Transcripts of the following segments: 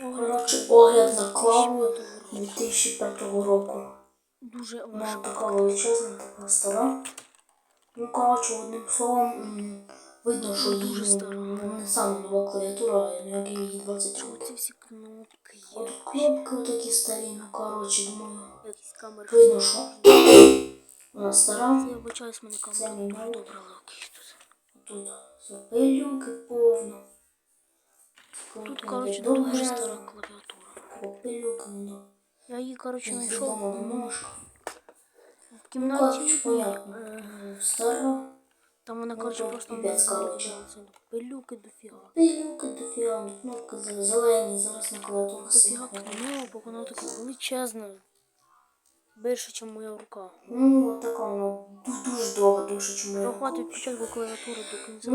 Коротше, огляд на клаву 2005 року. Дуже Вона важко. така величезна, така стара. Ну, коротше, одним словом, видно, що Дуже стара. не саме нова клавіатура, а як її 20 років. Оці всі кнопки. От кнопки такі старі, ну коротше, думаю, видно, що вона стара. Я вибачаюсь, мене камера але окей. Тут запилюки повно. Тут, не дуже стара клавіатура. Я її, коротше, знайшов в Ну, кімнаті. Е. Там вона, Ну, коротше, тут просто. Пилюки дофіга. Пилюки дофіга, ну, кнопки зе- зелені, зараз на клавіатурах Дофіга кнопок, вона така величезна. Більше, ніж моя рука. Ну, така вона ду- дуже довга, дуже чому я. Прохватить спочатку клавіатуру до кінця.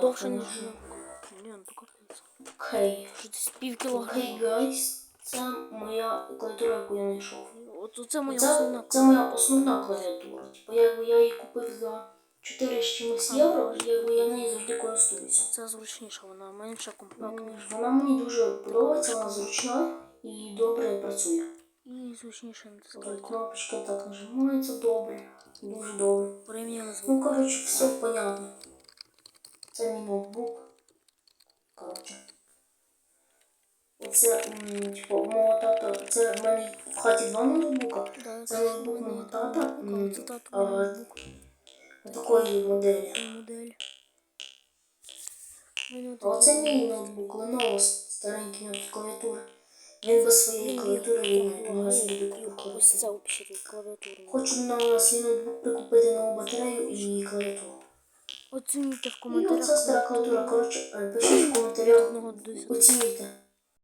Довше, ніж моя рука. Капець. Що десь пів кілограма. Окей, гайс. Це моя клавіатура, яку я знайшов. От це моя Це, основна це моя основна клавіатура. Типу, якби я її купив за 4 з чимось євро, якби я нею завжди користуюся. Це зручніша, вона менша, компактніша. Вона мені дуже подобається, вона зручна і добре працює. І зручніше натискати. кнопочка так нажимається добре, дуже добре. Порівняно з Ну, коротше, все понятно. Це мій ноутбук. Коротше. Оце, м, типу, мого тата, це в мене в хаті два ноутбука. Да, Це ноутбук мого тата, м, Це тато а, ноутбук. такої моделі. Модель. У мене А оце мій ноутбук, Lenovo, старенький на клавіатури. Він без своєї клавіатури він собі купив Ось це взагалі клавіатура. Хочу на свій ноутбук прикупити нову батарею і клавіатуру. Оцінюйте в Ну, коментарях. це стара клавіатура, коротше, е, пишіть в коментарях, Одного до десяти. оцінюйте.